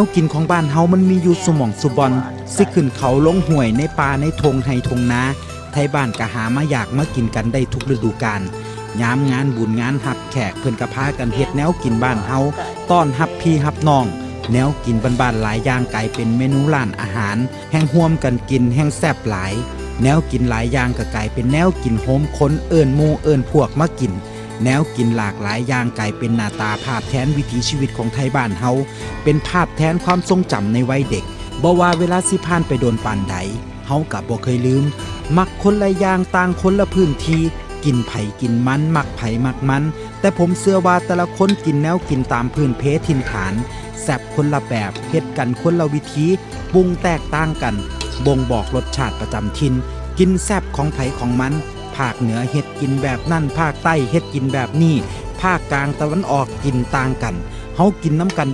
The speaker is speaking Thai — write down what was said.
วกินของบ้านเฮามันมีอยู่สมองสุบอนสิขึ้นเขาลงห้วยในป่าในทงไฮทงนาไทยบ้านก็หามาอยากมากินกันได้ทุกฤดูกาลยามงานบุญงานหับแขกเพิ่อนก็พากันเฮ็ดแนวกินบ้านเฮาต้อนรับพี่รับน้อง แนวกินบ้านๆหลายอย่างกลายเป็นเมนูร้านอาหาร แห่งห่วมกันกินแห่งแซ่บหลาย แนวกินหลายอย่างก็กลายเป็นแนวกินโฮมคนเอิ้นหมู่เอิ้นพวกมากิน แนวกินหลากหลายอย่างกลายเป็นหน้าตาภาพแทนวิถีชีวิตของไทยบ้านเฮาเป็นภาพแทนความทรงจำในวัยเด็กบ่ว่าเวลาสิผ่านไปโดนปานใดเฮากับบ่เคยลืม มักคนละอย่างต่างคนละพื้นที่กินไผกินมันมักไผมักมัน แต่ผมเชื่อว่าแต่ละคนกินแนวกินตามพื้นเพถิ่นฐานแซบคนละแบบเฮ็ดกันคนละวิธีปรุงแตกต่างกัน บ่งบอกรสชาติประจำถิ่นกินแซบของไผของมัน ภาคเหนือเฮ็ดกินแบบนั่นภาคใต้เฮ็ดกินแบบนี้ภาคกลางตะวันออกกินต่างกันเฮากินน้ำกัน